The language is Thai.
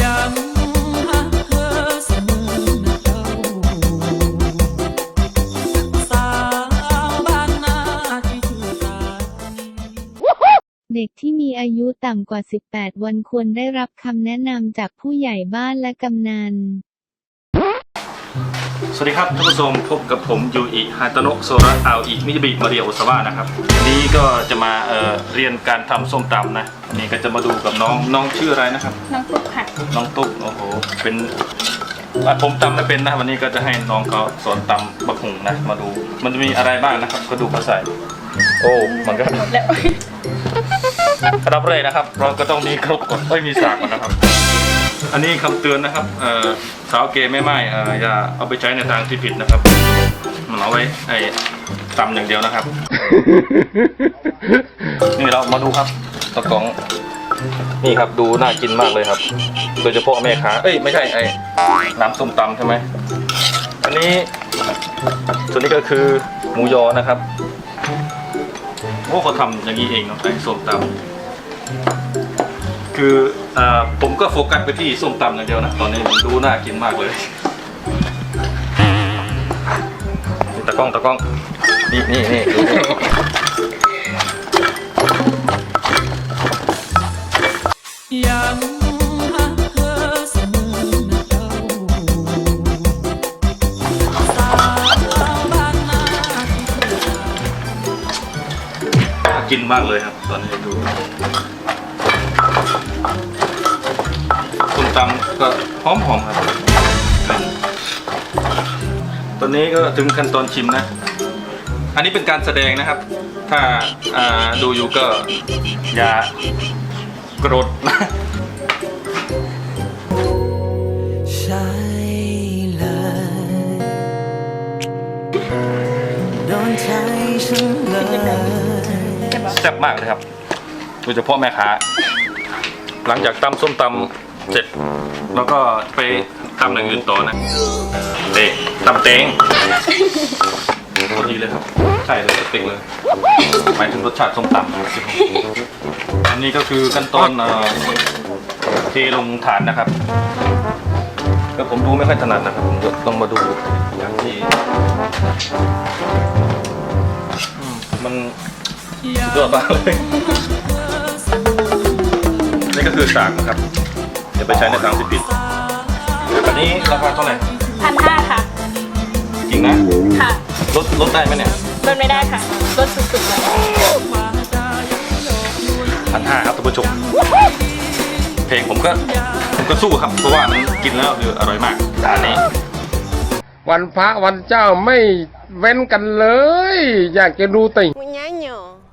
ยังหักเธอเสมอนะเจ้า สาวบ้านนาที่ชื่อตานีเด็กที่มีอายุต่ำกว่า 18 วันควรได้รับคำแนะนำจากผู้ใหญ่บ้านและกำนัน สวัสดีครับท่านผู้ชมพบกับผมยูอิฮาตโนะโซระอาอิมิยาบิมาเรียโอซาวะนะครับวันนี้ก็จะมาเอ่อเรียนการทำส้มตำนะนี่ก็จะมาดูกับน้องน้องชื่ออะไรนะครับ น้องตุ๊กค่ะ น้องตุ๊กโอ้โหเป็นอะผมตำไม่เป็นนะวันนี้ก็จะให้น้องเขาสอนตำบักหุงนะมาดู มันจะมีอะไรบ้างนะครับก็ดูเขาใส่ โอ้มันก็หมดแล้วรับเลยนะครับ เราก็ต้องมีครบก่อนเอ้ยมีสากก่อนนะครับ อันนี้คำเตือนนะครับเอ่อสาวเกย์ไม่ไหม้เอ่ออย่าเอาไปใช้ในทางที่ผิดนะครับมันเอาไว้ไอ้ตำอย่างเดียวนะครับ นี่เรามาดูครับตะกอง นี่ครับดูน่ากินมากเลยครับ โดยเฉพาะแม่ค้าเอ้ยไม่ใช่ไอ้น้ำส้มตำใช่ไหมอันนี้ส่วนนี้ก็คือหมูยอนะครับโอ้เขาทำอย่างนี้เองเนาะไอ้ส้มตำคืออผมก็โฟกัสไปที่ส้มตำอย่างเดียวนะตอนนี้มันดูน่ากินมากเลยตะกล้องตะกล้องนี่นี่นี่ ยังหักเธอเสมอนะเจ้าสาวบ้านนาที่เธอรัก น่ากินมากเลยครับ ตอนนี้ดูส้มตำก็หอมหอมๆครับตอนนี้ก็ถึงขั้นตอนชิมนะ อันนี้เป็นการแสดงนะครับ ถ้าอ่าดูอยู่ก็อย่า กรดนะใช่เลยโดนใจฉันเลยแซ่บมากเลยครับโดยเฉพาะแม่ค้า หลังจากตำส้มตำเสร็จ แล้วก็ไปทำอย่างอื่นต่อนะเตะตำเตง โคตรดีเลยครับ ใช่เลยเต็งเลยหมายถึงรสชาติส้มตำนะครับอันนี้ก็คือขั้นตอนเอ่อเทลงฐานนะครับก็ผมดูไม่ค่อยถนัดนะครับผมก็ต้องมาดูอย่างที่อืมมันสุดยอดมากเลยนี่ก็คือสากนะครับอย่าไปใช้ในทางที่ผิดอันนี้ราคาเท่าไหร่ พันห้าค่ะ งนะค่ะลดลดได้ไหมเนี่ยลดไม่ได้ค่ะลดสุดๆเลยพันห้าครับท่านผู้ชมเพลงผมก็ผมก็สู้ครับเพราะว่ามันกินแล้วคืออร่อยมากอันนี้ วันพระวันเจ้าไม่เว้นกันเลย อยากจะดูติ่ง Munyanyo.